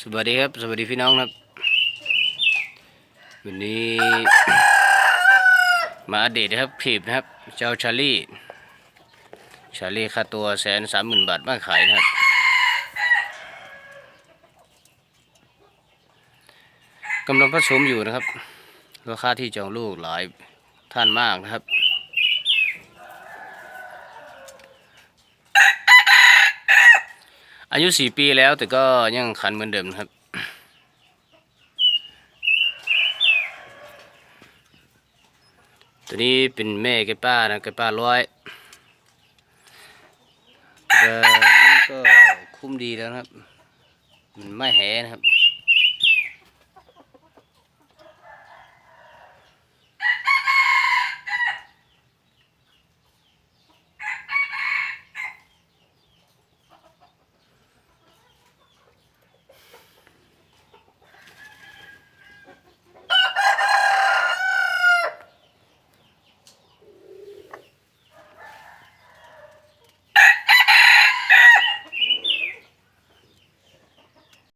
สวัสดีครับ สวัสดีพี่น้องครับ วันนี้ มาอัปเดตนะครับคลิปนะครับ เจ้าชาลี่ ชาลี่ค่าตัวแสนสามหมื่นบาทมาขายนะครับ กำลังผสมอยู่นะครับ ราคาที่จองลูกหลายท่านมากนะครับ อายุสี่ปีแล้วแต่ก็ยังขันเหมือนเดิมครับ ตัวนี้เป็นแม่แกป้านะแกป้าร้อยก็คุ้มดีแล้วครับ มันไม่แหนะครับ